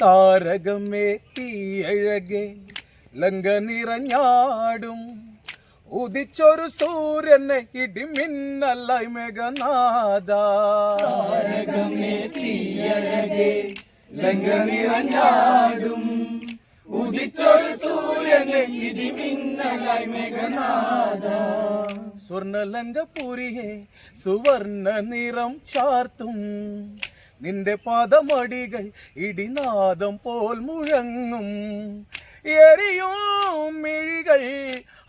താരകമേ തീയഴകെ ലങ്ക നിറഞ്ഞാടും ഉദിച്ചൊരു സൂര്യനെ ഇടിമിന്നലായി മേഘനാഥ. തീയഴകെ ലങ്ക നിറഞ്ഞാടും ഉദിച്ചൊരു സൂര്യനെ ഇടിമിന്നലായി മേഘനാഥ. സ്വർണലങ്കപുരിയെ സുവർണ നിറം ചാർത്തും. നിന്റെ പാദമടികൾ ഇടിനാദം പോൽ മുഴങ്ങും എരിയും മിഴികൾ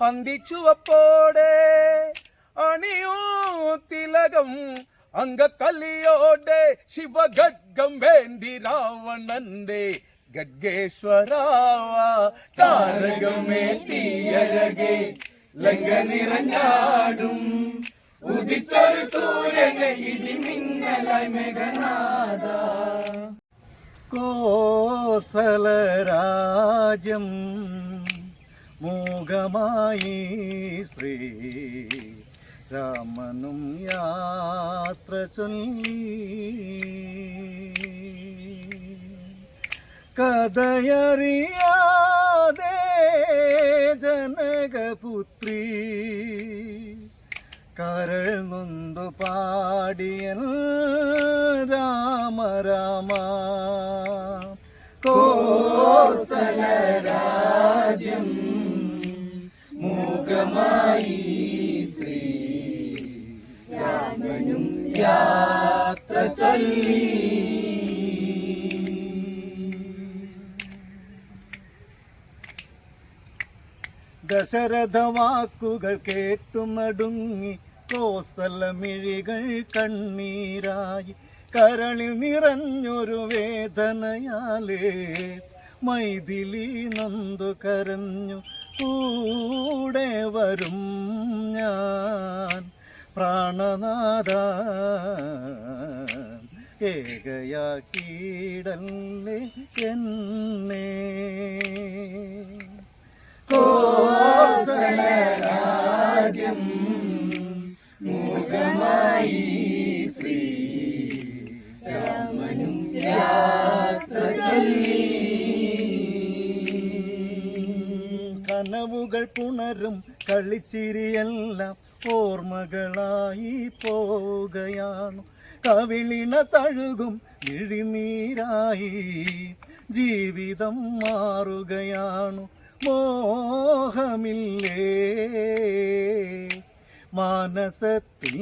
അന്തിച്ചുവപ്പോടെ അണിയൂ തിലകം അങ്കക്കല്ലിയോടെ ശിവഖഡ്ഗം വേണ്ടി രാവണന്റെ ഗഡ്ഗേശ്വരാവ താരകമേ തീയഴകേ ലങ്ക നിറഞ്ഞാടും ഉദിച്ചൊരു സൂര്യനെ ഇടിമിന്നലായി മേഘനാഥ. കോസലരാജ്യം മൂകമായി ശ്രീ രാമനും യാത്ര ചൊല്ലി. കഥയറിയാതെ ജനകപുത്രി കരൾ നൊന്തു പാടിയൻ രാമ രാമ. കോസല രാജ്യം മൂകമായി ശ്രീ രാമനും യാത്ര ചൊല്ലി. ദശരഥ വാക്കുകൾ കേട്ടു നടുങ്ങി കോസലമിഴികൾ കണ്ണീരായി കരളിൽ നിറഞ്ഞൊരു വേദനയാലേ. മൈഥിലി നന്ദു കരഞ്ഞു കൂടെ വരും ഞാൻ പ്രാണനാഥ. ഏകയാക്കീടല്ലേ എന്നെ. കോസലരാജ്യം മൂകമായി കനവുകൾ പുണരും കളിച്ചിരിയെല്ലാം ഓർമ്മകളായി പോകയാണ്. കവിളിണ തഴുകും വിഴിനീരായി ജീവിതം മാറുകയാണു. മോഹമില്ലേ? മാനസത്തിൽ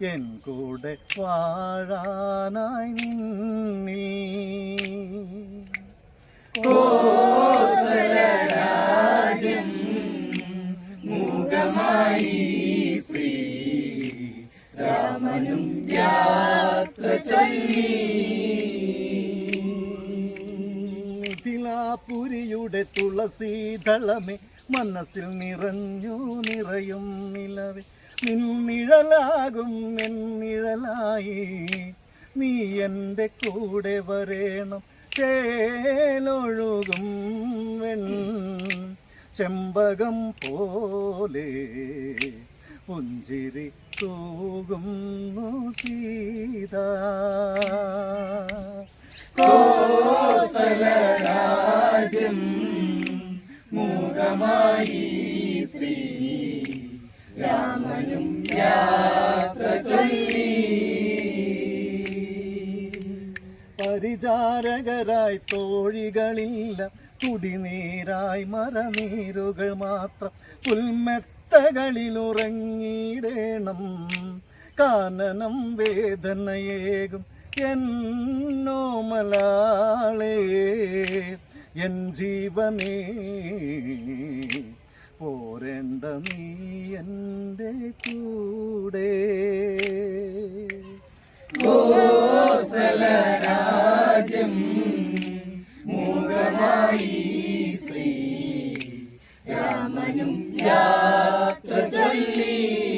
എൻ കൂടെ വാഴാനായി നിന്നി. മൂകമായി ശ്രീ രാമനും യാത്ര ചൊല്ലി. മിഥിലാപുരിയുടെ തുളസീതളമേ മനസ്സിൽ നിറഞ്ഞു നിറയും നിലവേ. നിന്നിഴലാകും നിന്നിഴലായി. നീ എന്റെ കൂടെ വരേണം ചേലൊഴുകും വെൺ. ചെമ്പകം പോലെ പുഞ്ചിരി തൂകുന്നു സീത. മൂകമായി ശ്രീ രാമനും യാത്ര ചൊല്ലി. പരിചാരകരായി തോഴികളില്ല കുടിനീരായി മരനീരുകൾ മാത്രം പുൽമെത്തകളിലുറങ്ങിയിടേണം കാനനം വേദനയേകും എന്നോ മലാളേ ജീവനേ പോരേണ്ട നീ എന്റെ കൂടെ. രാജ്യം മൂകമായി ശ്രീ രാമനും യാത്ര ചൊല്ലി.